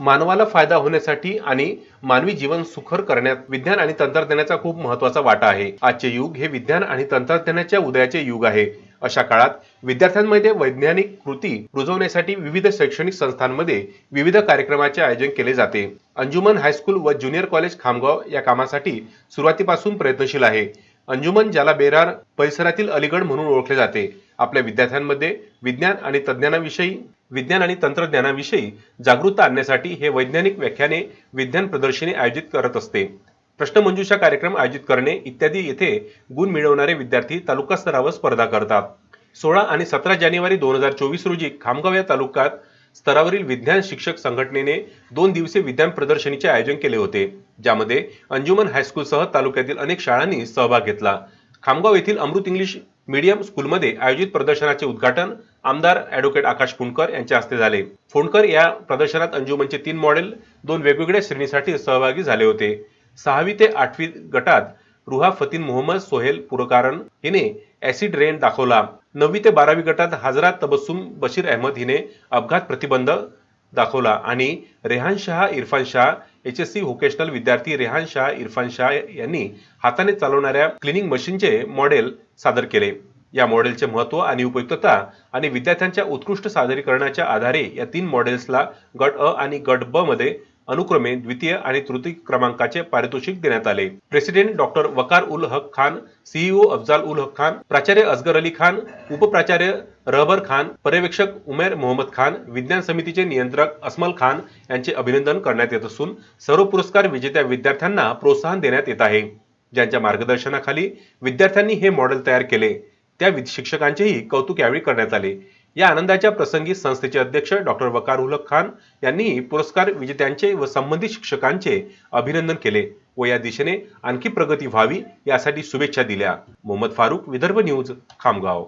मानवाला फायदा होण्यासाठी आणि मानवी जीवन सुखर करण्यात विज्ञान आणि तंत्रज्ञानाचा खूप महत्त्वाचा वाटा आहे. आजचे युग हे विज्ञान आणि तंत्रज्ञानाच्या उदयाचे युग आहे. अशा काळात विद्यार्थ्यांमध्ये वैज्ञानिक कृती रुजवण्यासाठी विविध शैक्षणिक संस्थांमध्ये विविध कार्यक्रमाचे आयोजन केले जाते. अंजुमन हायस्कूल व ज्युनियर कॉलेज खामगाव या कामासाठी सुरुवातीपासून प्रयत्नशील आहे. अंजुमन ज्याला बेरार परिसरातील अलीगड म्हणून ओळखले जाते. आपल्या विद्यार्थ्यांमध्ये विज्ञान आणि तज्ज्ञानाविषयी विज्ञान आणि तंत्रज्ञानाविषयी जागरूकता आणण्यासाठी हे वैज्ञानिक व्याख्याने विज्ञान प्रदर्शनी आयोजित करत असते. प्रश्नमंजुषा कार्यक्रम आयोजित करणे इत्यादी येथे गुण मिळवणारे विद्यार्थी तालुका स्तरावर स्पर्धा करतात. सोळा आणि सतरा जानेवारी दोन हजार चोवीस रोजी खामगाव या तालुक्यात स्तरावरील विज्ञान शिक्षक संघटनेने दोन दिवसीय विज्ञान प्रदर्शनीचे आयोजन केले होते. ज्यामध्ये अंजुमन हायस्कूलसह तालुक्यातील अनेक शाळांनी सहभाग घेतला. खामगाव येथील अमृत इंग्लिश मीडियम स्कूलमध्ये आयोजित प्रदर्शनाचे उद्घाटन आमदार ॲडव्होकेट आकाश फुंडकर यांच्या हस्ते झाले. फुंडकर या प्रदर्शनात अंजुमनचे तीन मॉडेल दोन वेगवेगळ्या श्रेणीसाठी सहभागी झाले होते. सहावी ते आठवी गटात रुहा फतीन मोहम्मद सोहेल पुरकारण हिने ऍसिड रेन दाखवला. नववी ते बारावी गटात हजरात तबस्सुम बशीर अहमद हिने अपघात प्रतिबंध दाखवला आणि Rehan Shah Irfan Shah H S C vocational विद्यार्थी रेहान शाह इरफान शाह यांनी हाताने चालवणाऱ्या क्लिनिंग मशीनचे मॉडेल सादर केले. या मॉडेलचे महत्त्व आणि उपयुक्तता आणि विद्यार्थ्यांच्या उत्कृष्ट सादरीकरणाच्या आधारे या तीन मॉडेल्सला गट अ आणि गट ब मध्ये अनुक्रमे द्वितीय आणि तृतीय क्रमांकाचे पारितोषिक देण्यात आले. President doctor Waqar ul Haq Khan CEO Afzal ul Haq Khan प्राचार्य असगर अली खान उपप्राचार्य रहबर खान पर्यवेक्षक उमेर मोहम्मद खान विज्ञान समितीचे नियंत्रक अस्मल खान यांचे अभिनंदन करण्यात येत असून सर्व पुरस्कार विजेत्या विद्यार्थ्यांना प्रोत्साहन देण्यात येत आहे. ज्यांच्या मार्गदर्शनाखाली विद्यार्थ्यांनी हे मॉडेल तयार केले. त्या शिक्षकांचेही कौतुक यावेळी करण्यात आले. या आनंदाच्या प्रसंगी संस्थेचे अध्यक्ष डॉक्टर वकार उलक खान यांनी पुरस्कार विजेत्यांचे व संबंधित शिक्षकांचे अभिनंदन केले व या दिशेने आणखी प्रगती व्हावी यासाठी शुभेच्छा दिल्या. मोहम्मद फारुक विदर्भ न्यूज खामगाव.